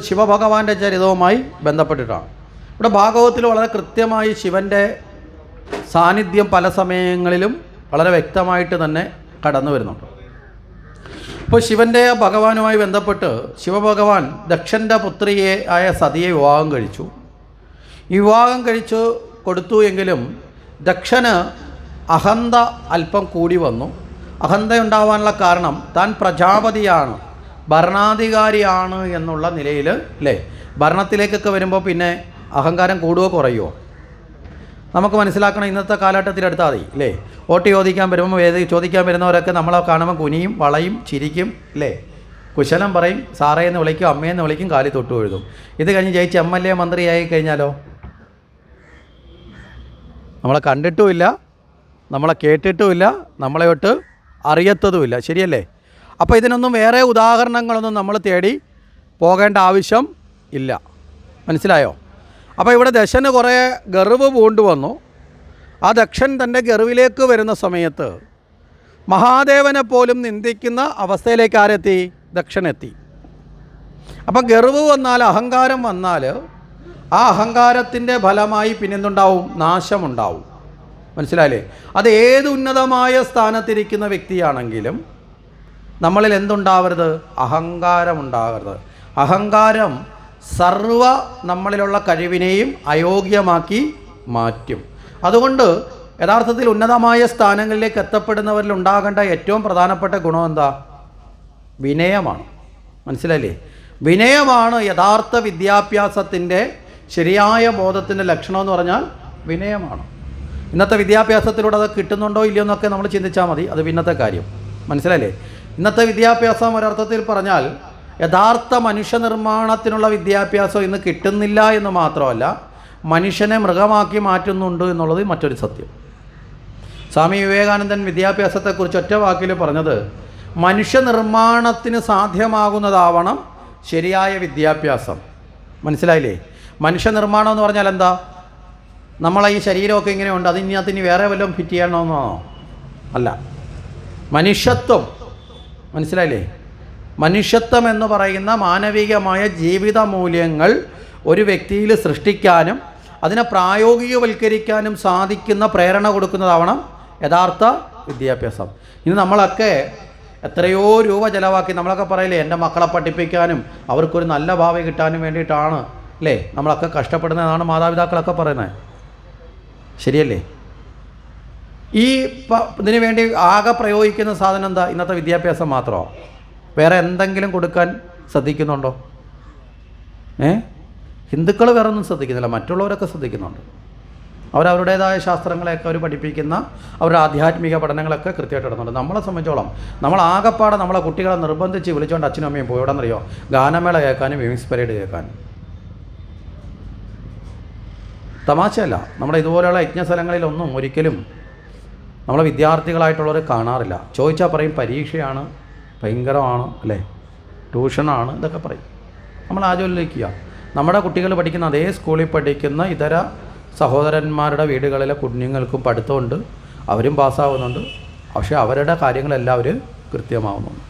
ശിവഭഗവാന്റെ ചരിതവുമായി ബന്ധപ്പെട്ടിട്ടാണ്. ഇവിടെ ഭാഗവത്തിൽ വളരെ കൃത്യമായി ശിവന്റെ സാന്നിധ്യം പല സമയങ്ങളിലും വളരെ വ്യക്തമായിട്ട് തന്നെ കടന്നു വരുന്നുണ്ട്. ഇപ്പോൾ ശിവന്റെ ഭഗവാനുമായി ബന്ധപ്പെട്ട് ശിവഭഗവാൻ ദക്ഷന്റെ പുത്രിയെ ആയ സതിയെ വിവാഹം കഴിച്ചു. വിവാഹം കഴിച്ചു കൊടുത്തു എങ്കിലും ദക്ഷന് അഹന്ത അല്പം കൂടി വന്നു. അഹന്ത ഉണ്ടാവാനുള്ള കാരണം താൻ പ്രജാപതിയാണ്. ഭരണാധികാരിയാണ് എന്നുള്ള നിലയിൽ അല്ലേ ഭരണത്തിലേക്കൊക്കെ വരുമ്പോൾ പിന്നെ അഹങ്കാരം കൂടുകയോ കുറയുമോ നമുക്ക് മനസ്സിലാക്കണം ഇന്നത്തെ കാലഘട്ടത്തിൽ എടുത്താൽ മതി അല്ലേ വോട്ട് ചോദിക്കാൻ വരുമ്പോൾ ഏത് ചോദിക്കാൻ വരുന്നവരൊക്കെ നമ്മളെ കാണുമ്പോൾ കുനിയും വളയും ചിരിക്കും അല്ലേ കുശലം പറയും സാറേ എന്ന് വിളിക്കും അമ്മയെന്ന് വിളിക്കും കാലി തൊട്ട് എഴുതും. ഇത് കഴിഞ്ഞ് ജയിച്ച് എം എൽ എ മന്ത്രിയായി കഴിഞ്ഞാലോ? നമ്മളെ കണ്ടിട്ടുമില്ല നമ്മളെ കേട്ടിട്ടുമില്ല നമ്മളെ തൊട്ട് അറിയത്തതുമില്ല. ശരിയല്ലേ? അപ്പോൾ ഇതിനൊന്നും വേറെ ഉദാഹരണങ്ങളൊന്നും നമ്മൾ തേടി പോകേണ്ട ആവശ്യം ഇല്ല. മനസ്സിലായോ? അപ്പോൾ ഇവിടെ ദശന് കുറേ ഗർവ് പൂണ്ടു വന്നു. ആ ദക്ഷൻ തന്റെ ഗർവിലേക്ക് വരുന്ന സമയത്ത് മഹാദേവനെ പോലും നിന്ദിക്കുന്ന അവസ്ഥയിലേക്ക് ആരെത്തി? ദക്ഷനെത്തി അപ്പം ഗർവ് വന്നാൽ അഹങ്കാരം വന്നാൽ ആ അഹങ്കാരത്തിന്റെ ഫലമായി പിന്നെന്തുണ്ടാവും? നാശമുണ്ടാവും. മനസ്സിലായില്ലേ? അത് ഏത് ഉന്നതമായ സ്ഥാനത്തിരിക്കുന്ന വ്യക്തിയാണെങ്കിലും നമ്മളിൽ എന്തുണ്ടാവരുത്? അഹങ്കാരം ഉണ്ടാകരുത് അഹങ്കാരം സർവ നമ്മളിലുള്ള കഴിവിനെയും അയോഗ്യമാക്കി മാറ്റും. അതുകൊണ്ട് യഥാർത്ഥത്തിൽ ഉന്നതമായ സ്ഥാനങ്ങളിലേക്ക് എത്തപ്പെടുന്നവരിൽ ഉണ്ടാകേണ്ട ഏറ്റവും പ്രധാനപ്പെട്ട ഗുണം എന്താ? വിനയമാണ്. മനസ്സിലല്ലേ വിനയമാണ് യഥാർത്ഥ വിദ്യാഭ്യാസത്തിന്റെ ശരിയായ ബോധത്തിന്റെ ലക്ഷണം എന്ന് പറഞ്ഞാൽ വിനയമാണ്. ഇന്നത്തെ വിദ്യാഭ്യാസത്തിലൂടെ അത് കിട്ടുന്നുണ്ടോ ഇല്ലയോ എന്നൊക്കെ നമ്മൾ ചിന്തിച്ചാൽ മതി. അത് പിന്നത്തെ കാര്യം. മനസ്സിലല്ലേ ഇന്നത്തെ വിദ്യാഭ്യാസം ഒരർത്ഥത്തിൽ പറഞ്ഞാൽ യഥാർത്ഥ മനുഷ്യനിർമ്മാണത്തിനുള്ള വിദ്യാഭ്യാസം ഇന്ന് കിട്ടുന്നില്ല എന്ന് മാത്രമല്ല മനുഷ്യനെ മൃഗമാക്കി മാറ്റുന്നുണ്ട് എന്നുള്ളത് മറ്റൊരു സത്യം. സ്വാമി വിവേകാനന്ദൻ വിദ്യാഭ്യാസത്തെക്കുറിച്ച് ഒറ്റ വാക്കിൽ പറഞ്ഞത് മനുഷ്യനിർമ്മാണത്തിന് സാധ്യമാകുന്നതാവണം ശരിയായ വിദ്യാഭ്യാസം. മനസ്സിലായില്ലേ? മനുഷ്യനിർമ്മാണം എന്ന് പറഞ്ഞാൽ എന്താ? നമ്മളെ ഈ ശരീരമൊക്കെ ഇങ്ങനെയുണ്ട് അതിനകത്ത് ഇനി വേറെ വല്ലതും ഫിറ്റ് ചെയ്യണമെന്നോ? അല്ല. മനുഷ്യത്വം മനസ്സിലായില്ലേ? മനുഷ്യത്വം എന്ന് പറയുന്ന മാനവികമായ ജീവിത മൂല്യങ്ങൾ ഒരു വ്യക്തിയിൽ സൃഷ്ടിക്കാനും അതിനെ പ്രായോഗികവൽക്കരിക്കാനും സാധിക്കുന്ന പ്രേരണ കൊടുക്കുന്നതാവണം യഥാർത്ഥ വിദ്യാഭ്യാസം. ഇന്ന് നമ്മളൊക്കെ എത്രയോ രൂപ ചിലവാക്കി നമ്മളൊക്കെ പറയില്ലേ എന്റെ മക്കളെ പഠിപ്പിക്കാനും അവർക്കൊരു നല്ല ഭാവി കിട്ടാനും വേണ്ടിയിട്ടാണ്. അല്ലേ? നമ്മളൊക്കെ കഷ്ടപ്പെടുന്നതാണ് മാതാപിതാക്കളൊക്കെ പറയുന്നത്. ശരിയല്ലേ? ഈ ഇതിനു വേണ്ടി ആകെ പ്രയോഗിക്കുന്ന സാധനം എന്താ? ഇന്നത്തെ വിദ്യാഭ്യാസം മാത്രമോ വേറെ എന്തെങ്കിലും കൊടുക്കാൻ ശ്രദ്ധിക്കുന്നുണ്ടോ? ഏ? ഹിന്ദുക്കൾ വേറെ ഒന്നും ശ്രദ്ധിക്കുന്നില്ല. മറ്റുള്ളവരൊക്കെ ശ്രദ്ധിക്കുന്നുണ്ട്. അവരവരുടേതായ ശാസ്ത്രങ്ങളെയൊക്കെ അവർ പഠിപ്പിക്കുന്ന അവരുടെ ആധ്യാത്മിക പഠനങ്ങളൊക്കെ കൃത്യമായിട്ട് നടന്നുണ്ട്. നമ്മളെ സംബന്ധിച്ചോളം നമ്മൾ ആകെപ്പാടെ നമ്മളെ കുട്ടികളെ നിർബന്ധിച്ച് വിളിച്ചുകൊണ്ട് അച്ഛനും അമ്മയും പോയി. എവിടെ നിന്നറിയോ ഗാനമേള കേൾക്കാനും വിമിങ്സ് പരേഡ് കേൾക്കാനും. തമാശയല്ല. നമ്മുടെ ഇതുപോലെയുള്ള യജ്ഞ സ്ഥലങ്ങളിലൊന്നും ഒരിക്കലും നമ്മളെ വിദ്യാർത്ഥികളായിട്ടുള്ളവർ കാണാറില്ല. ചോദിച്ചാൽ പറയും പരീക്ഷയാണ് ഭയങ്കരമാണ് അല്ലേ? ട്യൂഷനാണ് ഇതൊക്കെ പറയും. നമ്മൾ ആലോചിക്കുക നമ്മുടെ കുട്ടികൾ പഠിക്കുന്ന അതേ സ്കൂളിൽ പഠിക്കുന്ന ഇതര സഹോദരന്മാരുടെ വീടുകളിലെ കുഞ്ഞുങ്ങൾക്കും പഠിത്തമുണ്ട്. അവരും പാസ്സാവുന്നുണ്ട്. പക്ഷേ അവരുടെ കാര്യങ്ങളെല്ലാം അവർ കൃത്യമാവുന്നുണ്ട്.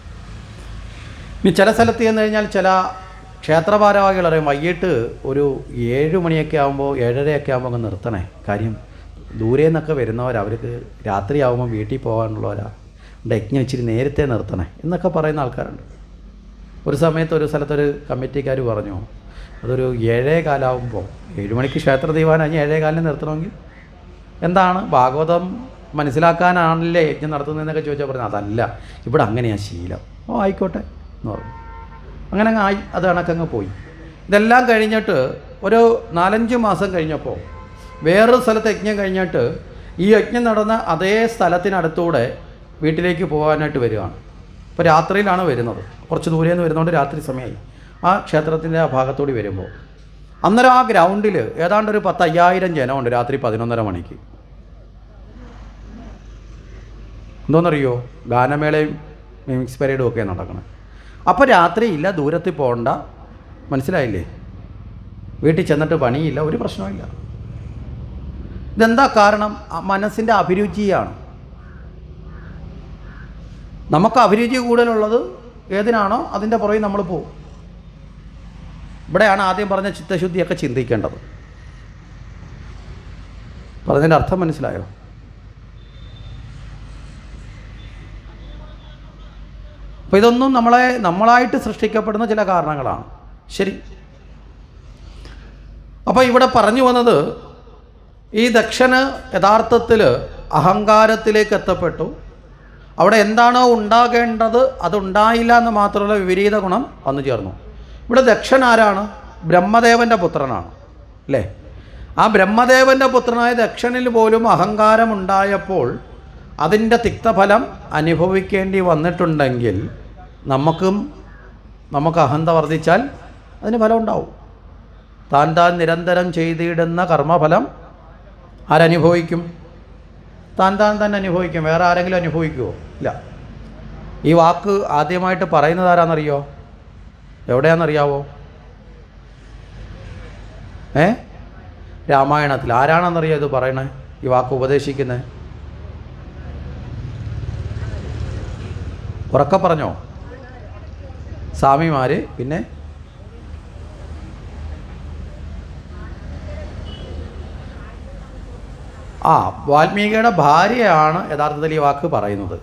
ഇനി ചില സ്ഥലത്ത് ചെന്ന് കഴിഞ്ഞാൽ ചില ക്ഷേത്രഭാരവാഹികൾ പറയും വൈകിട്ട് ഒരു ഏഴ് മണിയൊക്കെ ആകുമ്പോൾ ഏഴരയൊക്കെ ആകുമ്പോൾ അങ്ങ് നിർത്തണേ. കാര്യം ദൂരെ നിന്നൊക്കെ വരുന്നവർ അവർക്ക് രാത്രിയാവുമ്പോൾ വീട്ടിൽ പോകാനുള്ളവരാണ് ഉണ്ട് യജ്ഞം ഇച്ചിരി നേരത്തെ നിർത്തണേ എന്നൊക്കെ പറയുന്ന ആൾക്കാരുണ്ട്. ഒരു സമയത്ത് ഒരു സ്ഥലത്തൊരു കമ്മിറ്റിക്കാർ പറഞ്ഞു അതൊരു ഏഴേ കാലാവുമ്പോൾ ഏഴുമണിക്ക് ക്ഷേത്ര ദീപാനം കഴിഞ്ഞ് ഏഴേ കാലിന് നിർത്തണമെങ്കിൽ എന്താണ് ഭാഗവതം മനസ്സിലാക്കാനാണല്ലേ യജ്ഞം നടത്തുന്നതെന്നൊക്കെ ചോദിച്ചാൽ പറഞ്ഞു അതല്ല ഇവിടെ അങ്ങനെയാണ് ശീലം. ഓ ആയിക്കോട്ടെ എന്ന് പറഞ്ഞു. അങ്ങനെ അങ്ങ് ആയി അത് കണക്കങ്ങ് പോയി. ഇതെല്ലാം കഴിഞ്ഞിട്ട് ഒരു നാലഞ്ച് മാസം കഴിഞ്ഞപ്പോൾ വേറൊരു സ്ഥലത്ത് യജ്ഞം കഴിഞ്ഞിട്ട് ഈ യജ്ഞം നടന്ന അതേ സ്ഥലത്തിനടുത്തൂടെ വീട്ടിലേക്ക് പോകാനായിട്ട് വരികയാണ്. അപ്പോൾ രാത്രിയിലാണ് വരുന്നത്. കുറച്ച് ദൂരെ നിന്ന് വരുന്നതുകൊണ്ട് രാത്രി സമയമായി ആ ക്ഷേത്രത്തിന്റെ ആ ഭാഗത്തോടി വരുമ്പോൾ അന്നേരം ആ ഗ്രൗണ്ടിൽ ഏതാണ്ട് ഒരു പത്തയ്യായിരം ജനമുണ്ട് രാത്രി പതിനൊന്നര മണിക്ക്. എന്തോന്നറിയോ? ഗാനമേളയും മിമിക്സ് പരേഡും ഒക്കെ നടക്കണം. അപ്പോൾ രാത്രി ഇല്ല ദൂരത്തിൽ പോകണ്ട മനസ്സിലായില്ലേ? വീട്ടിൽ ചെന്നിട്ട് പണിയില്ല ഒരു പ്രശ്നമില്ല ഇതെന്താ കാരണം? മനസ്സിന്റെ അഭിരുചിയാണ്. നമുക്ക് അഭിരുചി കൂടുതലുള്ളത് ഏതിനാണോ അതിന്റെ പുറകെ നമ്മൾ പോകും. ഇവിടെയാണ് ആദ്യം പറഞ്ഞ ചിത്തശുദ്ധിയൊക്കെ ചിന്തിക്കേണ്ടത്. പറഞ്ഞതിന്റെ അർത്ഥം മനസ്സിലായോ? അപ്പോൾ ഇതൊന്നും നമ്മളെ നമ്മളായിട്ട് സൃഷ്ടിക്കപ്പെടുന്ന ചില കാരണങ്ങളാണ്. ശരി. അപ്പോൾ ഇവിടെ പറഞ്ഞു വന്നത് ഈ ദക്ഷന് യഥാർത്ഥത്തിൽ അഹങ്കാരത്തിലേക്ക് എത്തപ്പെട്ടു. അവിടെ എന്താണോ ഉണ്ടാകേണ്ടത് അതുണ്ടായില്ല എന്ന് മാത്രമല്ല വിപരീത ഗുണം വന്നു ചേർന്നു. ഇവിടെ ദക്ഷൻ ആരാണ്? ബ്രഹ്മദേവന്റെ പുത്രനാണ് അല്ലേ? ആ ബ്രഹ്മദേവന്റെ പുത്രനായ ദക്ഷനിൽ പോലും അഹങ്കാരം ഉണ്ടായപ്പോൾ അതിന്റെ തിക്തഫലം അനുഭവിക്കേണ്ടി വന്നിട്ടുണ്ടെങ്കിൽ നമുക്കും നമുക്ക് അഹന്ത വർദ്ധിച്ചാൽ അതിന് ഫലം ഉണ്ടാവും. താൻ താൻ നിരന്തരം ചെയ്തിടുന്ന കർമ്മഫലം ആരനുഭവിക്കും? താൻ താൻ തന്നെ അനുഭവിക്കും. വേറെ ആരെങ്കിലും അനുഭവിക്കുമോ ഇല്ല. ഈ വാക്ക് ആദ്യമായിട്ട് പറയുന്നത് ആരാന്നറിയോ? എവിടെയാണെന്നറിയാവോ ഏ? രാമായണത്തിൽ. ആരാണെന്നറിയോ ഇത് പറയണേ? ഈ വാക്ക് ഉപദേശിക്കുന്നത് ഉറക്കെ പറഞ്ഞോ? സ്വാമിമാർ പിന്നെ ആ വാൽമീകിയുടെ ഭാര്യയാണ് യഥാർത്ഥത്തിൽ ഈ വാക്ക് പറയുന്നത്.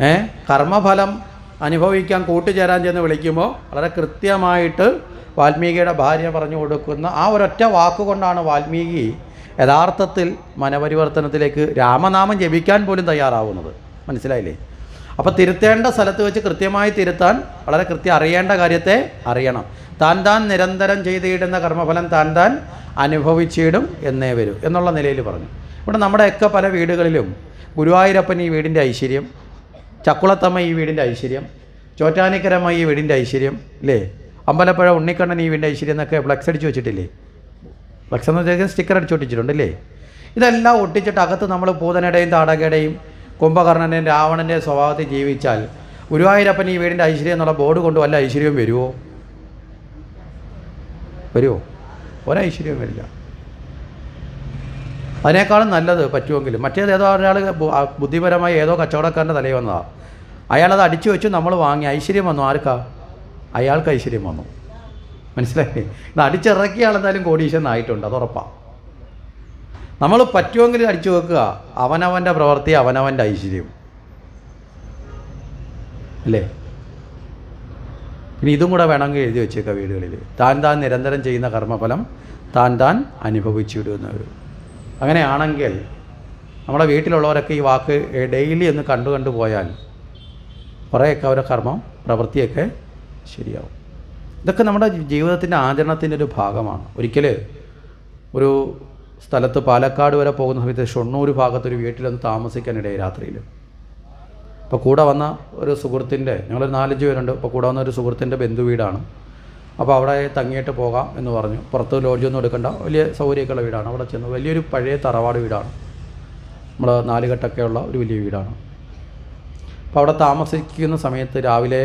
ഏ കർമ്മഫലം അനുഭവിക്കാൻ കൂട്ടുചേരാൻ ചെന്ന് വിളിക്കുമ്പോൾ വളരെ കൃത്യമായിട്ട് വാൽമീകിയുടെ ഭാര്യ പറഞ്ഞു കൊടുക്കുന്ന ആ ഒരൊറ്റ വാക്കുകൊണ്ടാണ് വാൽമീകി യഥാർത്ഥത്തിൽ മനപരിവർത്തനത്തിലേക്ക് രാമനാമം ജപിക്കാൻ പോലും തയ്യാറാവുന്നത്. മനസ്സിലായില്ലേ? അപ്പോൾ തിരുത്തേണ്ട സ്ഥലത്ത് വെച്ച് കൃത്യമായി തിരുത്താൻ വളരെ കൃത്യം അറിയേണ്ട കാര്യത്തെ അറിയണം. താൻ താൻ നിരന്തരം ചെയ്തിടുന്ന കർമ്മഫലം താൻ താൻ അനുഭവിച്ചിടും എന്നേ വരും എന്നുള്ള നിലയിൽ പറഞ്ഞു. ഇവിടെ നമ്മുടെയൊക്കെ പല വീടുകളിലും ഗുരുവായൂരപ്പൻ ഈ വീടിന്റെ ഐശ്വര്യം ചക്കുളത്തമ്മ ഈ വീടിന്റെ ഐശ്വര്യം ചോറ്റാനിക്കരമ്മ ഈ വീടിന്റെ ഐശ്വര്യം ഇല്ലേ? അമ്പലപ്പുഴ ഉണ്ണിക്കണ്ണൻ ഈ വീടിന്റെ ഐശ്വര്യം എന്നൊക്കെ ഫ്ലക്സ് അടിച്ച് വെച്ചിട്ടില്ലേ? ഫ്ലക്സ് എന്ന് വെച്ചാൽ സ്റ്റിക്കർ അടിച്ച് ഒട്ടിച്ചിട്ടുണ്ടല്ലേ ഇതെല്ലാം ഒട്ടിച്ചിട്ട് അകത്ത് നമ്മൾ പൂതനയുടെയും താടകയുടെയും കുംഭകർണന്റെയും രാവണന്റെയും സ്വഭാവത്തിൽ ജീവിച്ചാൽ ഗുരുവായൂരപ്പൻ ഈ വീടിന്റെ ഐശ്വര്യം എന്നുള്ള ബോർഡ് കൊണ്ട് വല്ല ഐശ്വര്യവും വരുമോ വരുമോ ഒരൈശ്വര്യവും വരില്ല. അതിനേക്കാളും നല്ലത് പറ്റുമെങ്കിലും മറ്റേത് ഏതോ ഒരാൾ ബുദ്ധിപരമായി ഏതോ കച്ചവടക്കാരന്റെ തലയിൽ വന്നതാണ് അയാളത് അടിച്ചു വെച്ചു നമ്മൾ വാങ്ങി ഐശ്വര്യം വന്നു. ആർക്കാ? അയാൾക്ക് ഐശ്വര്യം വന്നു. മനസ്സിലായി? ഇത് അടിച്ചിറക്കിയ ആളെന്തായാലും കോടീശ്വരനായിട്ടുണ്ട് അത് ഉറപ്പാണ് നമ്മൾ പറ്റുമെങ്കിൽ അടിച്ചു വെക്കുക. അവനവന്റെ പ്രവൃത്തി അവനവന്റെ ഐശ്വര്യം. അല്ലേ? ഇനി ഇതും കൂടെ വേണമെങ്കിൽ എഴുതി വെച്ചേക്കുക വീടുകളിൽ. താൻ താൻ നിരന്തരം ചെയ്യുന്ന കർമ്മഫലം താൻ താൻ അനുഭവിച്ചിടുന്നവർ അങ്ങനെയാണെങ്കിൽ നമ്മുടെ വീട്ടിലുള്ളവരൊക്കെ ഈ വാക്ക് ഡെയിലി ഒന്ന് കണ്ടു കണ്ടു പോയാൽ കുറേയൊക്കെ അവരുടെ കർമ്മം പ്രവൃത്തിയൊക്കെ ശരിയാവും. ഇതൊക്കെ നമ്മുടെ ജീവിതത്തിന്റെ ആചരണത്തിന്റെ ഒരു ഭാഗമാണ്. ഒരിക്കൽ ഒരു സ്ഥലത്ത് പാലക്കാട് വരെ പോകുന്ന സമയത്ത് ഷൊണ്ണൂർ ഭാഗത്തൊരു വീട്ടിലൊന്ന് താമസിക്കാനിടയായി രാത്രിയിൽ അപ്പോൾ കൂടെ വന്ന ഒരു സുഹൃത്തിന്റെ ഞങ്ങളൊരു നാലഞ്ച് പേരുണ്ട് അപ്പോൾ കൂടെ വന്ന ഒരു സുഹൃത്തിന്റെ ബന്ധു വീടാണ്. അപ്പോൾ അവിടെ തങ്ങിയിട്ട് പോകാം എന്ന് പറഞ്ഞു. പുറത്ത് ലോഡ്ജൊന്നും എടുക്കണ്ട വലിയ സൗകര്യമൊക്കെയുള്ള വീടാണ്. അവിടെ ചെന്ന് വലിയൊരു പഴയ തറവാട് വീടാണ്. നമ്മൾ നാലുകെട്ടൊക്കെയുള്ള ഒരു വലിയ വീടാണ്. അപ്പോൾ അവിടെ താമസിക്കുന്ന സമയത്ത് രാവിലെ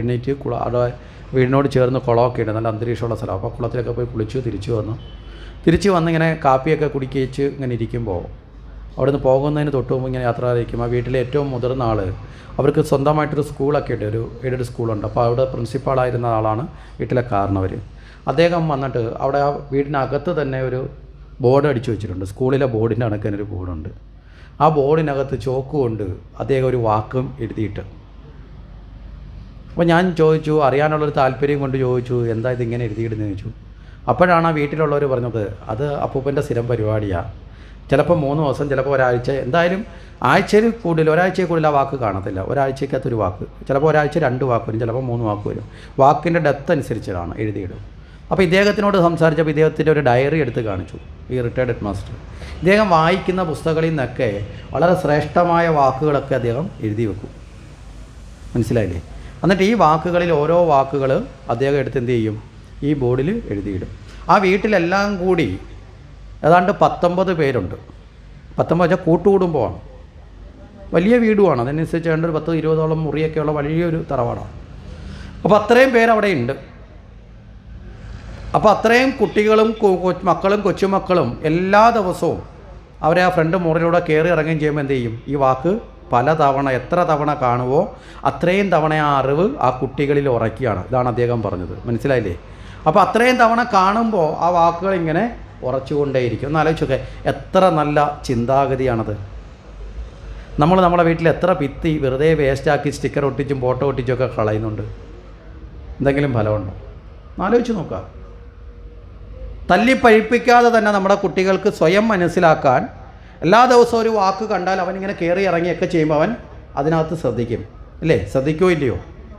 എണീറ്റ് അവിടെ വീടിനോട് ചേർന്ന് കുളമൊക്കെ ഉണ്ട് നല്ല അന്തരീക്ഷമുള്ള സ്ഥലം. അപ്പോൾ കുളത്തിലൊക്കെ പോയി കുളിച്ചു തിരിച്ചു വന്നു. തിരിച്ച് വന്നിങ്ങനെ കാപ്പിയൊക്കെ കുടിക്കേച്ച് ഇങ്ങനെ ഇരിക്കുമ്പോൾ അവിടെ നിന്ന് പോകുന്നതിന് തൊട്ട് മുമ്പ് ഇങ്ങനെ യാത്ര ആയിരിക്കും ആ വീട്ടിലെ ഏറ്റവും മുതിർന്ന ആൾ അവർക്ക് സ്വന്തമായിട്ടൊരു സ്കൂളൊക്കെ ഉണ്ട് ഒരു എയ്ഡഡ് സ്കൂളുണ്ട്. അപ്പോൾ അവിടെ പ്രിൻസിപ്പാളായിരുന്ന ആളാണ് വീട്ടിലെ കാരണവർ അദ്ദേഹം വന്നിട്ട് അവിടെ ആ വീടിനകത്ത് തന്നെ ഒരു ബോർഡ് അടിച്ചു വെച്ചിട്ടുണ്ട്. സ്കൂളിലെ ബോർഡിന്റെ അണക്കനൊരു ബോർഡുണ്ട്. ആ ബോർഡിനകത്ത് ചോക്ക് കൊണ്ട് അദ്ദേഹം ഒരു വാക്കും എഴുതിയിട്ട് അപ്പോൾ ഞാൻ ചോദിച്ചു അറിയാനുള്ളൊരു താല്പര്യം കൊണ്ട് ചോദിച്ചു എന്താ ഇത് ഇങ്ങനെ എഴുതിയിടുന്നത് ചോദിച്ചു. അപ്പോഴാണ് ആ വീട്ടിലുള്ളവർ പറഞ്ഞത് അത് അപ്പൂപ്പന്റെ സ്ഥിരം പരിപാടിയാണ് ചിലപ്പോൾ മൂന്ന് ദിവസം ചിലപ്പോൾ ഒരാഴ്ച. എന്തായാലും ആഴ്ചയിൽ കൂടുതൽ ഒരാഴ്ചയിൽ കൂടുതൽ ആ വാക്ക് കാണത്തില്ല. ഒരാഴ്ചക്കകത്തൊരു വാക്ക്. ചിലപ്പോൾ ഒരാഴ്ച രണ്ട് വാക്ക് വരും ചിലപ്പോൾ മൂന്ന് വാക്ക് വരും. വാക്കിന്റെ ഡെപ്ത് അനുസരിച്ചാണ് എഴുതിയിടും അപ്പോൾ ഇദ്ദേഹത്തിനോട് സംസാരിച്ചപ്പോൾ ഇദ്ദേഹത്തിന്റെ ഒരു ഡയറി എടുത്ത് കാണിച്ചു ഈ റിട്ടയർഡ് ഹെഡ് മാസ്റ്റർ ഇദ്ദേഹം വായിക്കുന്ന പുസ്തകങ്ങളിൽ നിന്നൊക്കെ വളരെ ശ്രേഷ്ഠമായ വാക്കുകളൊക്കെ അദ്ദേഹം എഴുതി വെക്കും. മനസ്സിലായില്ലേ? എന്നിട്ട് ഈ വാക്കുകളിൽ ഓരോ വാക്കുകൾ അദ്ദേഹം എടുത്ത് എന്ത് ചെയ്യും? ഈ ബോർഡിൽ എഴുതിയിടും. ആ വീട്ടിലെല്ലാം കൂടി ഏതാണ്ട് പത്തൊമ്പത് പേരുണ്ട്. പത്തൊമ്പത് വെച്ചാൽ കൂട്ടുകുടുംബമാണ്. വലിയ വീടുമാണ്. അതനുസരിച്ച് ഏതാണ്ട് ഒരു പത്ത് ഇരുപതോളം മുറിയൊക്കെയുള്ള വലിയൊരു തറവാടാണ്. അപ്പോൾ അത്രയും പേരവിടെ ഉണ്ട്. അപ്പോൾ അത്രയും കുട്ടികളും മക്കളും കൊച്ചുമക്കളും എല്ലാ ദിവസവും അവരെ ആ ഫ്രണ്ട് മുറിലൂടെ കയറി ഇറങ്ങുകയും ചെയ്യുമ്പോൾ എന്ത് ചെയ്യും? ഈ വാക്ക് പല തവണ എത്ര തവണ കാണുമോ അത്രയും തവണ ആ അറിവ് ആ കുട്ടികളിൽ ഉറക്കുകയാണ് ഇതാണ് അദ്ദേഹം പറഞ്ഞത്. മനസ്സിലായില്ലേ? അപ്പോൾ അത്രയും തവണ കാണുമ്പോൾ ആ വാക്കുകൾ ഇങ്ങനെ ഉറച്ചുകൊണ്ടേയിരിക്കും. ഒന്ന് ആലോചിച്ചൊക്കെ എത്ര നല്ല ചിന്താഗതിയാണത്. നമ്മൾ നമ്മുടെ വീട്ടിൽ എത്ര ഭിത്തി വെറുതെ വേസ്റ്റാക്കി സ്റ്റിക്കർ ഒട്ടിച്ചും ഫോട്ടോ ഒട്ടിച്ചും ഒക്കെ കളയുന്നുണ്ട്. എന്തെങ്കിലും ഫലമുണ്ടോ? ആലോചിച്ച് നോക്കുക. തല്ലി പഴിപ്പിക്കാതെ തന്നെ നമ്മുടെ കുട്ടികൾക്ക് സ്വയം മനസ്സിലാക്കാൻ എല്ലാ ദിവസവും ഒരു വാക്ക് കണ്ടാൽ അവൻ ഇങ്ങനെ കയറി ഇറങ്ങിയൊക്കെ ചെയ്യുമ്പോൾ അവൻ അതിനകത്ത് ശ്രദ്ധിക്കും. അല്ലേ ശ്രദ്ധിക്കുമോ ഇല്ലയോ?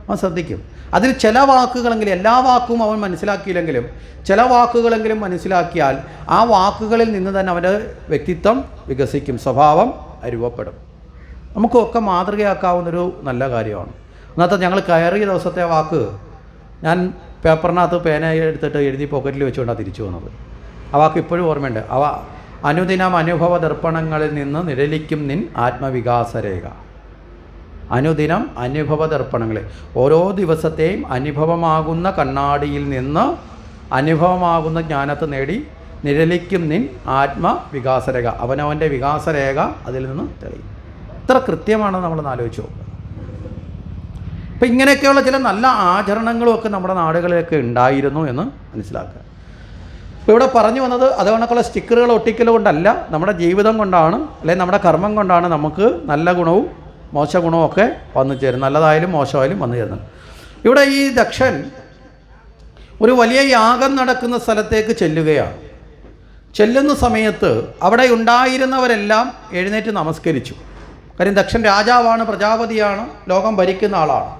അവൻ ശ്രദ്ധിക്കും. അതിൽ ചില വാക്കുകളെങ്കിലും എല്ലാ വാക്കും അവൻ മനസ്സിലാക്കിയില്ലെങ്കിലും ചില വാക്കുകളെങ്കിലും മനസ്സിലാക്കിയാൽ ആ വാക്കുകളിൽ നിന്ന് തന്നെ അവന്റെ വ്യക്തിത്വം വികസിക്കും സ്വഭാവം രൂപപ്പെടും നമുക്കൊക്കെ മാതൃകയാക്കാവുന്നൊരു നല്ല കാര്യമാണ്. അന്നത്തെ ഞങ്ങൾ കയറിയ ദിവസത്തെ വാക്ക് ഞാൻ പേപ്പറിനകത്ത് പേന എടുത്തിട്ട് എഴുതി പോക്കറ്റിൽ വെച്ചുകൊണ്ടാണ് തിരിച്ചു വന്നത്. ആ വാക്ക് ഇപ്പോഴും ഓർമ്മയുണ്ട്. അവ അനുദിനം അനുഭവ ദർപ്പണങ്ങളിൽ നിന്ന് നിഴലിക്കും നിൻ ആത്മവികാസരേഖ. അനുദിനം അനുഭവ ദർപ്പണങ്ങൾ ഓരോ ദിവസത്തെയും അനുഭവമാകുന്ന കണ്ണാടിയിൽ നിന്ന് അനുഭവമാകുന്ന ജ്ഞാനത്തെ നേടി നിഴലിക്കും നിൻ ആത്മവികാസരേഖ. അവനവന്റെ വികാസരേഖ അതിൽ നിന്ന് തെളിയും. ഇത്ര കൃത്യമാണെന്ന് നമ്മളൊന്ന് ആലോചിച്ച് നോക്കുക അപ്പം ഇങ്ങനെയൊക്കെയുള്ള ചില നല്ല ആചരണങ്ങളും ഒക്കെ നമ്മുടെ നാടുകളിലൊക്കെ ഉണ്ടായിരുന്നു എന്ന് മനസ്സിലാക്കുക. ഇപ്പോൾ ഇവിടെ പറഞ്ഞു വന്നത് അതുകൊണ്ടൊക്കെയുള്ള സ്റ്റിക്കറുകൾ ഒട്ടിക്കൽ കൊണ്ടല്ല. നമ്മുടെ ജീവിതം കൊണ്ടാണ് അല്ലെങ്കിൽ നമ്മുടെ കർമ്മം കൊണ്ടാണ് നമുക്ക് നല്ല ഗുണവും മോശ ഗുണവും ഒക്കെ വന്നു ചേരുന്നത്. നല്ലതായാലും മോശമായാലും വന്നു ചേരുന്നത്. ഇവിടെ ഈ ദക്ഷൻ ഒരു വലിയ യാഗം നടക്കുന്ന സ്ഥലത്തേക്ക് ചെല്ലുകയാണ്. ചെല്ലുന്ന സമയത്ത് അവിടെ ഉണ്ടായിരുന്നവരെല്ലാം എഴുന്നേറ്റ് നമസ്കരിച്ചു. കാര്യം ദക്ഷൻ രാജാവാണ് പ്രജാപതിയാണ് ലോകം ഭരിക്കുന്ന ആളാണ്.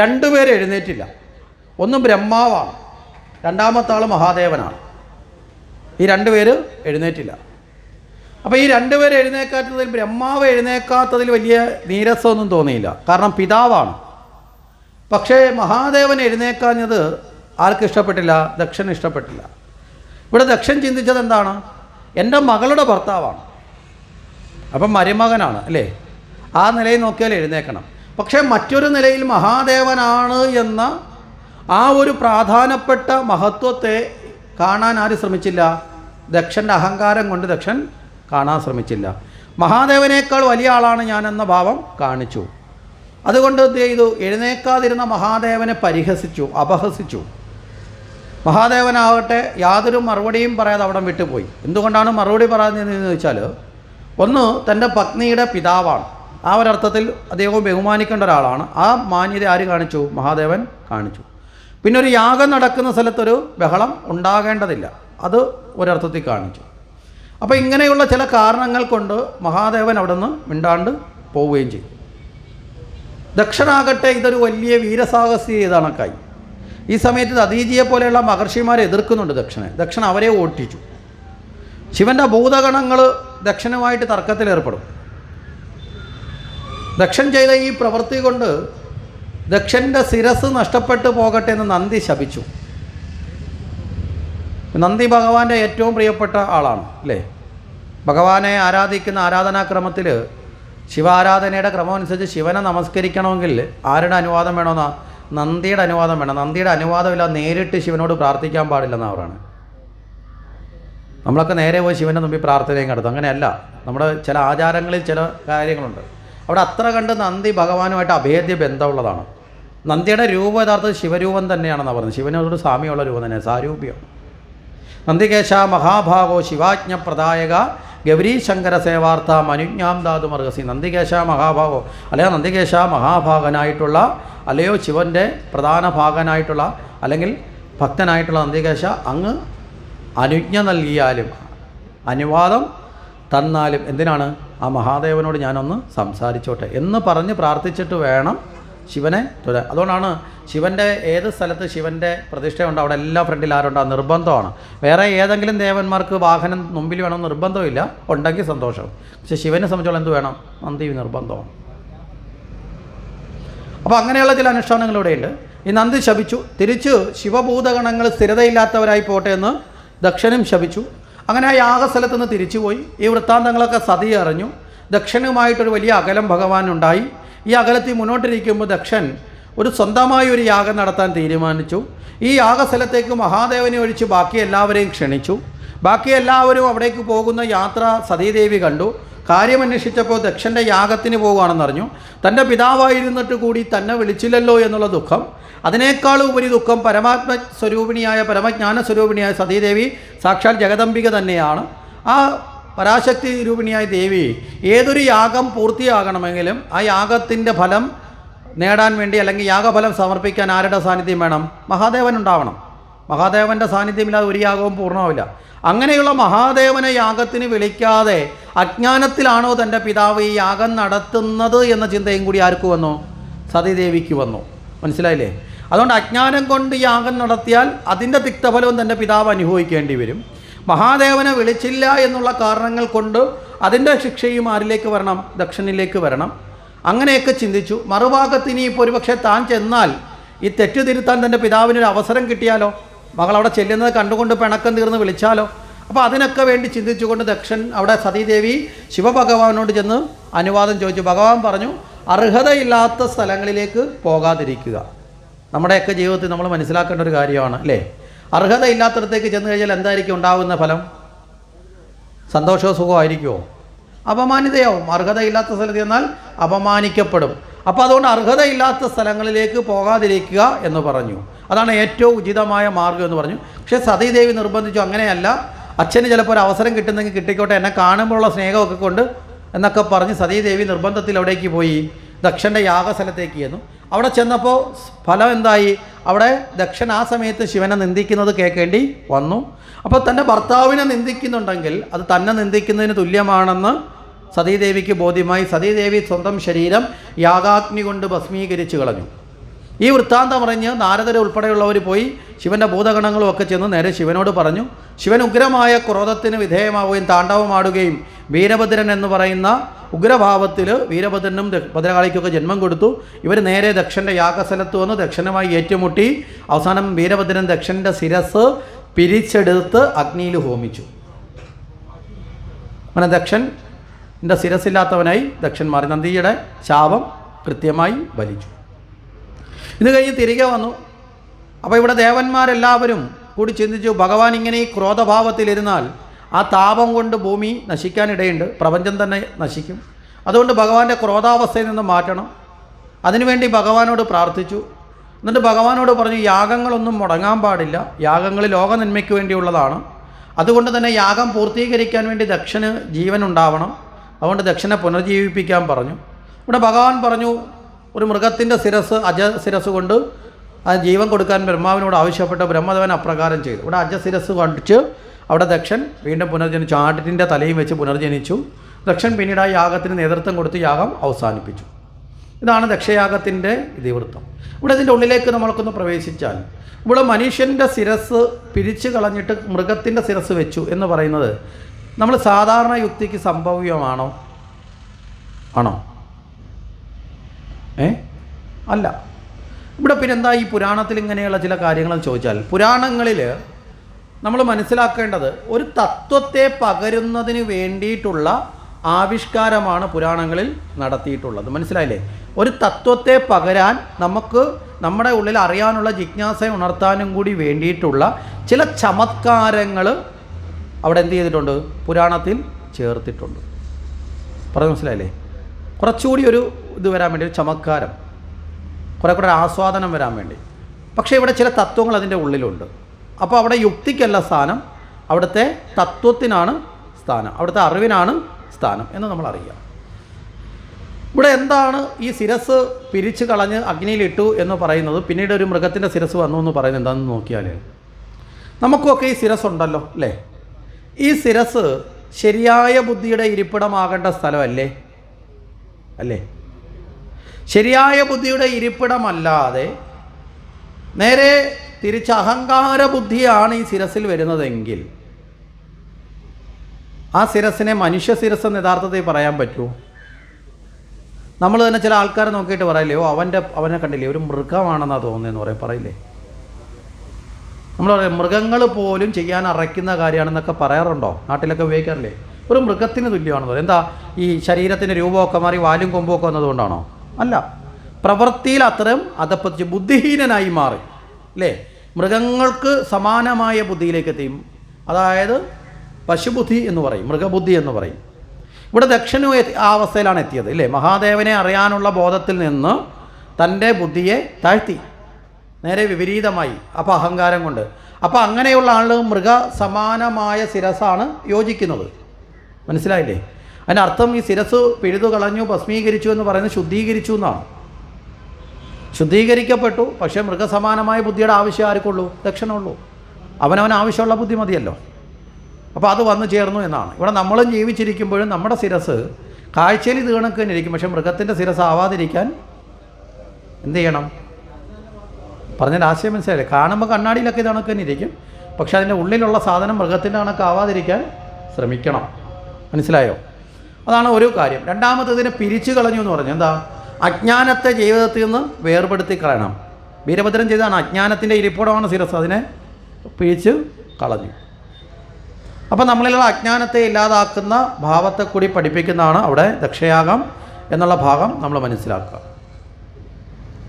രണ്ടുപേരും എഴുന്നേറ്റില്ല. ഒന്ന് ബ്രഹ്മാവാണ് രണ്ടാമത്തെ ആൾ മഹാദേവനാണ്. ഈ രണ്ടുപേര് എഴുന്നേറ്റില്ല. അപ്പോൾ ഈ രണ്ടുപേരെ എഴുന്നേക്കാത്തതിൽ ബ്രഹ്മാവ് എഴുന്നേക്കാത്തതിൽ വലിയ നീരസമൊന്നും തോന്നിയില്ല. കാരണം പിതാവാണ്. പക്ഷേ മഹാദേവൻ എഴുന്നേക്കാഞ്ഞത് ആർക്കും ഇഷ്ടപ്പെട്ടില്ല? ദക്ഷൻ ഇഷ്ടപ്പെട്ടില്ല. ഇവിടെ ദക്ഷൻ ചിന്തിച്ചത് എന്താണ്? എന്റെ മകളുടെ ഭർത്താവാണ്. അപ്പം മരുമകനാണ് അല്ലേ? ആ നിലയിൽ നോക്കിയാൽ എഴുന്നേക്കണം. പക്ഷേ മറ്റൊരു നിലയിൽ മഹാദേവനാണ് എന്ന ആ ഒരു പ്രാധാനപ്പെട്ട മഹത്വത്തെ കാണാൻ ആര് ശ്രമിച്ചില്ല? ദക്ഷന്റെ അഹങ്കാരം കൊണ്ട് ദക്ഷൻ കാണാൻ ശ്രമിച്ചില്ല. മഹാദേവനേക്കാൾ വലിയ ആളാണ് ഞാൻ എന്ന ഭാവം കാണിച്ചു. അതുകൊണ്ട് എന്ത് ചെയ്തു? എഴുന്നേക്കാതിരുന്ന മഹാദേവനെ പരിഹസിച്ചു അപഹസിച്ചു. മഹാദേവനാവട്ടെ യാതൊരു മറുപടിയും പറയാതെ അവിടെ വിട്ടുപോയി. എന്തുകൊണ്ടാണ് മറുപടി പറയുന്നതെന്ന് ചോദിച്ചാൽ ഒന്ന് തന്റെ പത്നിയുടെ പിതാവാണ്. ആ ഒരർത്ഥത്തിൽ അദ്ദേഹം ബഹുമാനിക്കേണ്ട ഒരാളാണ്. ആ മാന്യത ആര് കാണിച്ചു? മഹാദേവൻ കാണിച്ചു. പിന്നെ ഒരു യാഗം നടക്കുന്ന സ്ഥലത്തൊരു ബഹളം ഉണ്ടാകേണ്ടതില്ല. അത് ഒരർത്ഥത്തിൽ കാണിച്ചു. അപ്പോൾ ഇങ്ങനെയുള്ള ചില കാരണങ്ങൾ കൊണ്ട് മഹാദേവൻ അവിടെ നിന്ന് മിണ്ടാണ്ട് പോവുകയും ചെയ്തു. ദക്ഷനാകട്ടെ ഇതൊരു വലിയ വീരസാഹസിക ഇതണക്കായി. ഈ സമയത്ത് അതീജിയെ പോലെയുള്ള മഹർഷിമാരെ എതിർക്കുന്നുണ്ട് ദക്ഷനെ. ദക്ഷൻ അവരെ ഓട്ടിച്ചു. ശിവന്റെ ഭൂതഗണങ്ങൾ ദക്ഷനുമായിട്ട് തർക്കത്തിലേർപ്പെടും. ദക്ഷൻ ചെയ്ത ഈ പ്രവൃത്തി കൊണ്ട് ദക്ഷന്റെ ശിരസ് നഷ്ടപ്പെട്ടു പോകട്ടെ എന്ന് നന്ദി ശപിച്ചു. നന്ദി ഭഗവാന്റെ ഏറ്റവും പ്രിയപ്പെട്ട ആളാണ് അല്ലേ? ഭഗവാനെ ആരാധിക്കുന്ന ആരാധനാക്രമത്തിൽ ശിവാരാധനയുടെ ക്രമം അനുസരിച്ച് ശിവനെ നമസ്കരിക്കണമെങ്കിൽ ആരുടെ അനുവാദം വേണമെന്നാ? നന്ദിയുടെ അനുവാദം വേണം. നന്ദിയുടെ അനുവാദമില്ല നേരിട്ട് ശിവനോട് പ്രാർത്ഥിക്കാൻ പാടില്ലെന്ന് അവരാണ് നമ്മളൊക്കെ നേരെ പോയി ശിവന്റെ മുമ്പിൽ പ്രാർത്ഥനയും നടത്തും. അങ്ങനെയല്ല. നമ്മുടെ ചില ആചാരങ്ങളിൽ ചില കാര്യങ്ങളുണ്ട്. അവിടെ അത്ര കണ്ട് നന്ദി ഭഗവാനുമായിട്ട് അഭേദ്യ ബന്ധമുള്ളതാണ്. നന്ദിയുടെ രൂപം യഥാർത്ഥത്തിൽ ശിവരൂപം തന്നെയാണെന്നാണ് പറഞ്ഞത്. ശിവനോട് സാമ്യമുള്ള രൂപം തന്നെ സാരൂപ്യം. നന്ദികേശ മഹാഭാഗോ ശിവാജ്ഞപ്രദായക ഗൗരീശങ്കര സേവാർത്ഥ മനുജ്ഞാം ധാതു മർഗസി. നന്ദികേശ മഹാഭാഗോ. അല്ലെങ്കിൽ നന്ദികേശ മഹാഭാഗനായിട്ടുള്ള അല്ലയോ ശിവന്റെ പ്രധാന ഭാഗനായിട്ടുള്ള അല്ലെങ്കിൽ ഭക്തനായിട്ടുള്ള നന്ദികേശ അങ്ങ് അനുജ്ഞ നൽകിയാലും അനുവാദം തന്നാലും എന്തിനാണ്? ആ മഹാദേവനോട് ഞാനൊന്ന് സംസാരിച്ചോട്ടെ എന്ന് പറഞ്ഞ് പ്രാർത്ഥിച്ചിട്ട് വേണം ശിവനെ തൊഴാൻ അതുകൊണ്ടാണ് ശിവന്റെ ഏത് സ്ഥലത്ത് ശിവന്റെ പ്രതിഷ്ഠയുണ്ടോ അവിടെ എല്ലാ ഫ്രണ്ടിൽ ആരുണ്ടോ നിർബന്ധമാണ്. വേറെ ഏതെങ്കിലും ദേവന്മാർക്ക് വാഹനം മുമ്പിൽ വേണം നിർബന്ധമില്ല. ഉണ്ടെങ്കിൽ സന്തോഷം. പക്ഷെ ശിവനെ സംബന്ധിച്ചോളം എന്ത് വേണം? നന്ദി നിർബന്ധമാണ് അപ്പോൾ അങ്ങനെയുള്ള ചില അനുഷ്ഠാനങ്ങൾ ഇവിടെയുണ്ട്. ഈ നന്ദി ശപിച്ചു. തിരിച്ച് ശിവഭൂതഗണങ്ങൾ സ്ഥിരതയില്ലാത്തവരായി പോട്ടെ എന്ന് ദക്ഷനും ശപിച്ചു. അങ്ങനെ ആ യാഗസ്ഥലത്ത് നിന്ന് തിരിച്ചുപോയി. ഈ വൃത്താന്തങ്ങളൊക്കെ സതി അറിഞ്ഞു ദക്ഷനുമായിട്ടൊരു വലിയ അകലം ഭഗവാനുണ്ടായി ഈ അകലത്തിൽ മുന്നോട്ടിരിക്കുമ്പോൾ ദക്ഷൻ ഒരു സ്വന്തമായി ഒരു യാഗം നടത്താൻ തീരുമാനിച്ചു. ഈ യാഗസ്ഥലത്തേക്ക് മഹാദേവനെ ഒഴിച്ച് ബാക്കി എല്ലാവരെയും ക്ഷണിച്ചു. ബാക്കി എല്ലാവരും അവിടേക്ക് പോകുന്ന യാത്ര സതീദേവി കണ്ടു. കാര്യം കാര്യമന്വേഷിച്ചപ്പോൾ ദക്ഷന്റെ യാഗത്തിന് പോവുകയാണെന്നറിഞ്ഞു തന്റെ പിതാവായിരുന്നിട്ട് കൂടി തന്നെ വിളിച്ചില്ലല്ലോ എന്നുള്ള ദുഃഖം. അതിനേക്കാൾ ഉപരി ദുഃഖം പരമാത്മ സ്വരൂപിണിയായ പരമജ്ഞാന സ്വരൂപിണിയായ സതീദേവി സാക്ഷാൽ ജഗദംബിക തന്നെയാണ്. ആ പരാശക്തി രൂപിണിയായ ദേവി ഏതൊരു യാഗം പൂർത്തിയാകണമെങ്കിലും ആ യാഗത്തിന്റെ ഫലം നേടാൻ വേണ്ടി അല്ലെങ്കിൽ യാഗഫലം സമർപ്പിക്കാൻ ആരുടെ സാന്നിധ്യം വേണം? മഹാദേവൻ ഉണ്ടാവണം. മഹാദേവന്റെ സാന്നിധ്യമില്ലാതെ ഒരു യാഗവും പൂർണമാവില്ല. അങ്ങനെയുള്ള മഹാദേവനെ യാഗത്തിന് വിളിക്കാതെ അജ്ഞാനത്തിലാണോ തന്റെ പിതാവ് ഈ യാഗം നടത്തുന്നത് എന്ന ചിന്തയും കൂടി ആർക്ക് വന്നു? സതീദേവിക്ക് വന്നു. മനസ്സിലായില്ലേ? അതുകൊണ്ട് അജ്ഞാനം കൊണ്ട് യാഗം നടത്തിയാൽ അതിന്റെ തിക്തഫലവും തന്റെ പിതാവ് അനുഭവിക്കേണ്ടി വരും. മഹാദേവനെ വിളിച്ചില്ല എന്നുള്ള കാരണങ്ങൾ കൊണ്ട് അതിന്റെ ശിക്ഷയും ആരിലേക്ക് വരണം? ദക്ഷനിലേക്ക് വരണം. അങ്ങനെയൊക്കെ ചിന്തിച്ചു. മറുഭാഗത്ത് ഇനി ഒരുപക്ഷെ താൻ ചെന്നാൽ ഈ തെറ്റ് തിരുത്താൻ തന്റെ പിതാവിനൊരു അവസരം കിട്ടിയാലോ? മകൾ അവിടെ ചെല്ലുന്നത് കണ്ടുകൊണ്ട് പിണക്കം തീർന്ന് വിളിച്ചാലോ? അപ്പോൾ അതിനൊക്കെ വേണ്ടി ചിന്തിച്ചുകൊണ്ട് ദക്ഷൻ അവിടെ സതീദേവി ശിവഭഗവാനോട് ചെന്ന് അനുവാദം ചോദിച്ചു. ഭഗവാൻ പറഞ്ഞു അർഹതയില്ലാത്ത സ്ഥലങ്ങളിലേക്ക് പോകാതിരിക്കുക. നമ്മുടെയൊക്കെ ജീവിതത്തിൽ നമ്മൾ മനസ്സിലാക്കേണ്ട ഒരു കാര്യമാണ് അല്ലേ? അർഹതയില്ലാത്തടത്തേക്ക് ചെന്ന് കഴിഞ്ഞാൽ എന്തായിരിക്കും ഉണ്ടാകുന്ന ഫലം? സന്തോഷവും സുഖവും ആയിരിക്കുമോ? അപമാനിതയാവും. അർഹതയില്ലാത്ത സ്ഥലത്ത് ചെന്നാൽ അപമാനിക്കപ്പെടും. അപ്പോൾ അതുകൊണ്ട് അർഹതയില്ലാത്ത സ്ഥലങ്ങളിലേക്ക് പോകാതിരിക്കുക എന്ന് പറഞ്ഞു. അതാണ് ഏറ്റവും ഉചിതമായ മാർഗം എന്ന് പറഞ്ഞു. പക്ഷേ സതീദേവി നിർബന്ധിച്ചു അങ്ങനെയല്ല. അച്ഛന് ചിലപ്പോൾ ഒരു അവസരം കിട്ടുന്നെങ്കിൽ കിട്ടിക്കോട്ടെ. എന്നെ കാണുമ്പോഴുള്ള സ്നേഹമൊക്കെ കൊണ്ട് എന്നൊക്കെ പറഞ്ഞ് സതീദേവി നിർബന്ധത്തിൽ അവിടേക്ക് പോയി. ദക്ഷന്റെ യാഗസ്ഥലത്തേക്ക് ചെന്നു. അവിടെ ചെന്നപ്പോൾ ഫലം എന്തായി? അവിടെ ദക്ഷൻ ആ സമയത്ത് ശിവനെ നിന്ദിക്കുന്നത് കേൾക്കേണ്ടി വന്നു. അപ്പോൾ തന്റെ ഭർത്താവിനെ നിന്ദിക്കുന്നുണ്ടെങ്കിൽ അത് തന്നെ നിന്ദിക്കുന്നതിന് തുല്യമാണെന്ന് സതീദേവിക്ക് ബോധ്യമായി. സതീദേവി സ്വന്തം ശരീരം യാഗാഗ്നി കൊണ്ട് ഭസ്മീകരിച്ച് കളഞ്ഞു. ഈ വൃത്താന്തം പറഞ്ഞ് നാരദരെ ഉൾപ്പെടെയുള്ളവർ പോയി ശിവന്റെ ഭൂതഗണങ്ങളും ഒക്കെ ചെന്ന് നേരെ ശിവനോട് പറഞ്ഞു ശിവൻ ഉഗ്രമായ ക്രോധത്തിന് വിധേയമാവുകയും താണ്ഡവമാടുകയും വീരഭദ്രൻ എന്ന് പറയുന്ന ഉഗ്രഭാവത്തിൽ വീരഭദ്രനും ഭദ്രകാളിക്കൊക്കെ ജന്മം കൊടുത്തു. ഇവർ നേരെ ദക്ഷന്റെ യാഗസ്ഥലത്ത് വന്ന് ദക്ഷനുമായി ഏറ്റുമുട്ടി. അവസാനം വീരഭദ്രൻ ദക്ഷന്റെ ശിരസ് പിരിച്ചെടുത്ത് അഗ്നിയിൽ ഹോമിച്ചു. അങ്ങനെ ദക്ഷൻ എന്റെ ശിരസില്ലാത്തവനായി ദക്ഷൻ മാറി നന്ദിയുടെ ശാപം കൃത്യമായി വലിച്ചു ഇത് കഴിഞ്ഞ് തിരികെ വന്നു. അപ്പോൾ ഇവിടെ ദേവന്മാരെല്ലാവരും കൂടി ചിന്തിച്ചു ഭഗവാൻ ഇങ്ങനെ ഈ ക്രോധഭാവത്തിലിരുന്നാൽ ആ താപം കൊണ്ട് ഭൂമി നശിക്കാനിടയുണ്ട് പ്രപഞ്ചം തന്നെ നശിക്കും. അതുകൊണ്ട് ഭഗവാന്റെ ക്രോധാവസ്ഥയിൽ നിന്ന് മാറ്റണം. അതിനുവേണ്ടി ഭഗവാനോട് പ്രാർത്ഥിച്ചു. എന്നിട്ട് ഭഗവാനോട് പറഞ്ഞു യാഗങ്ങളൊന്നും മുടങ്ങാൻ പാടില്ല. യാഗങ്ങൾ ലോകനന്മയ്ക്ക് വേണ്ടിയുള്ളതാണ്. അതുകൊണ്ട് തന്നെ യാഗം പൂർത്തീകരിക്കാൻ വേണ്ടി ദക്ഷന് ജീവൻ ഉണ്ടാവണം അതുകൊണ്ട് ദക്ഷനെ പുനർജീവിപ്പിക്കാൻ പറഞ്ഞു. ഇവിടെ ഭഗവാൻ പറഞ്ഞു ഒരു മൃഗത്തിന്റെ ശിരസ് അജ ശിരസ് കൊണ്ട് ആ ജീവൻ കൊടുക്കാൻ ബ്രഹ്മാവിനോട് ആവശ്യപ്പെട്ട ബ്രഹ്മദേവൻ അപ്രകാരം ചെയ്തു. ഇവിടെ അജ ശിരസ് കണ്ടിച്ച് അവിടെ ദക്ഷൻ വീണ്ടും പുനർജനിച്ചു ആട്ടിന്റെ തലയും വെച്ച് പുനർജനിച്ചു. ദക്ഷൻ പിന്നീട് ആ യാഗത്തിന് നേതൃത്വം കൊടുത്ത് യാഗം അവസാനിപ്പിച്ചു. ഇതാണ് ദക്ഷയാഗത്തിന്റെ ഇതിവൃത്തം. ഇവിടെ ഇതിന്റെ ഉള്ളിലേക്ക് നമ്മൾക്കൊന്ന് പ്രവേശിച്ചാൽ ഇവിടെ മനുഷ്യന്റെ ശിരസ് പിരിച്ചു കളഞ്ഞിട്ട് മൃഗത്തിന്റെ ശിരസ് വെച്ചു എന്ന് പറയുന്നത് നമ്മൾ സാധാരണ യുക്തിക്ക് സംഭവ്യമാണോ? ആണോ? ഏ? അല്ല. ഇവിടെ പിന്നെ എന്താ ഈ പുരാണത്തിൽ ഇങ്ങനെയുള്ള ചില കാര്യങ്ങൾ ചോദിച്ചാൽ പുരാണങ്ങളിൽ നമ്മൾ മനസ്സിലാക്കേണ്ടത് ഒരു തത്വത്തെ പകരുന്നതിന് വേണ്ടിയിട്ടുള്ള ആവിഷ്കാരമാണ് പുരാണങ്ങളിൽ നടത്തിയിട്ടുള്ളത്. മനസ്സിലായില്ലേ? ഒരു തത്വത്തെ പകരാൻ നമുക്ക് നമ്മുടെ ഉള്ളിൽ അറിയാനുള്ള ജിജ്ഞാസ ഉണർത്താനും കൂടി വേണ്ടിയിട്ടുള്ള ചില ചമത്കാരങ്ങൾ അവിടെ എന്ത് ചെയ്തിട്ടുണ്ട്? പുരാണത്തിൽ ചേർത്തിട്ടുണ്ട്. പറഞ്ഞു മനസ്സിലായില്ലേ? കുറച്ചുകൂടി ഒരു ഇത് വരാൻ വേണ്ടി ഒരു ചമത്കാരം കുറേ കൂടെ ആസ്വാദനം വരാൻ വേണ്ടി. പക്ഷേ ഇവിടെ ചില തത്വങ്ങൾ അതിന്റെ ഉള്ളിലുണ്ട്. അപ്പോൾ അവിടെ യുക്തിക്കല്ല സ്ഥാനം അവിടുത്തെ തത്വത്തിനാണ് സ്ഥാനം അവിടുത്തെ അറിവിനാണ് സ്ഥാനം എന്ന് നമ്മൾ അറിയാം. ഇവിടെ എന്താണ് ഈ ശിരസ് പിരിച്ചു കളഞ്ഞ് അഗ്നിയിലിട്ടു എന്ന് പറയുന്നത്? പിന്നീട് ഒരു മൃഗത്തിന്റെ ശിരസ് വന്നു എന്ന് പറയുന്നത് എന്താണെന്ന് നോക്കിയാൽ നമുക്കൊക്കെ ഈ ശിരസ് ഉണ്ടല്ലോ അല്ലേ? ഈ ശിരസ് ശരിയായ ബുദ്ധിയുടെ ഇരിപ്പിടമാകേണ്ട സ്ഥലമല്ലേ? അല്ലേ? ശരിയായ ബുദ്ധിയുടെ ഇരിപ്പിടമല്ലാതെ നേരെ തിരിച്ച് അഹങ്കാര ബുദ്ധിയാണ് ഈ ശിരസിൽ വരുന്നതെങ്കിൽ ആ ശിരസിനെ മനുഷ്യ ശിരസ് എന്ന് യഥാർത്ഥത്തിൽ പറയാൻ പറ്റുമോ? നമ്മൾ തന്നെ ചില ആൾക്കാരെ നോക്കിയിട്ട് പറയില്ലേ ഓ അവന്റെ അവനെ കണ്ടില്ലേ ഒരു മൃഗമാണെന്നാണ് തോന്നുന്നതെന്ന് പറയും. പറയില്ലേ? നമ്മൾ പറയാം മൃഗങ്ങൾ പോലും ചെയ്യാൻ അറയ്ക്കുന്ന കാര്യമാണെന്നൊക്കെ പറയാറുണ്ടോ? നാട്ടിലൊക്കെ ഉപയോഗിക്കാറില്ലേ? ഒരു മൃഗത്തിന് തുല്യമാണെന്ന് പറയും. എന്താ? ഈ ശരീരത്തിന്റെ രൂപമൊക്കെ മാറി വാലും കൊമ്പൊക്കെ വന്നതുകൊണ്ടാണോ? അല്ല. പ്രവൃത്തിയിൽ അത്രയും അതപ്പത്തിച്ച് ബുദ്ധിഹീനനായി മാറി. അല്ലേ? മൃഗങ്ങൾക്ക് സമാനമായ ബുദ്ധിയിലേക്ക് എത്തിയും. അതായത് പശുബുദ്ധി എന്ന് പറയും മൃഗബുദ്ധി എന്ന് പറയും. ഇവിടെ ദക്ഷനും ആ അവസ്ഥയിലാണ് എത്തിയത് ഇല്ലേ? മഹാദേവനെ അറിയാനുള്ള ബോധത്തിൽ നിന്ന് തന്റെ ബുദ്ധിയെ താഴ്ത്തി. നേരെ വിപരീതമായി അപ്പോൾ അഹങ്കാരം കൊണ്ട്. അപ്പോൾ അങ്ങനെയുള്ള ആൾ മൃഗ സമാനമായ ശിരസാണ് യോജിക്കുന്നത്. മനസ്സിലായില്ലേ? അതിന്റെ അർത്ഥം ഈ ശിരസ് പിഴുതു കളഞ്ഞു ഭസ്മീകരിച്ചു എന്ന് പറയുന്നത് ശുദ്ധീകരിച്ചു എന്നാണ്. ശുദ്ധീകരിക്കപ്പെട്ടു പക്ഷേ മൃഗസമാനമായ ബുദ്ധിയുടെ ആവശ്യം ആർക്കുള്ളൂ? ദക്ഷിണമുള്ളൂ അവനവൻ ആവശ്യമുള്ള ബുദ്ധി മതിയല്ലോ. അപ്പോൾ അത് വന്നു ചേർന്നു എന്നാണ്. ഇവിടെ നമ്മളും ജീവിച്ചിരിക്കുമ്പോഴും നമ്മുടെ ശിരസ് കാഴ്ചയിൽ ഇത് കണക്ക് തന്നെ ഇരിക്കും. പക്ഷേ മൃഗത്തിന്റെ ശിരസ് ആവാതിരിക്കാൻ എന്ത് ചെയ്യണം? പറഞ്ഞതിന്റെ ആശയം മനസ്സിലായില്ലേ? കാണുമ്പോൾ കണ്ണാടിയിലൊക്കെ ഇത് കണക്ക് തന്നെ ഇരിക്കും. പക്ഷേ അതിന്റെ ഉള്ളിലുള്ള സാധനം മൃഗത്തിന്റെ കണക്ക് ആവാതിരിക്കാൻ ശ്രമിക്കണം. മനസ്സിലായോ? അതാണ് ഒരു കാര്യം. രണ്ടാമത്തെ ഇതിനെ പിരിച്ചു കളഞ്ഞു എന്ന് പറഞ്ഞു. എന്താ? അജ്ഞാനത്തെ ജീവിതത്തിൽ നിന്ന് വേർപെടുത്തി കളയണം. വീരഭദ്രൻ ചെയ്താണ് അജ്ഞാനത്തിന്റെ ഇരിപ്പിടമാണ് സിരസ് അതിനെ പിരിച്ച് കളഞ്ഞു. അപ്പം നമ്മളിലുള്ള അജ്ഞാനത്തെ ഇല്ലാതാക്കുന്ന ഭാവത്തെ കൂടി പഠിപ്പിക്കുന്നതാണ് അവിടെ ദക്ഷയാഗം എന്നുള്ള ഭാഗം നമ്മൾ മനസ്സിലാക്കുക.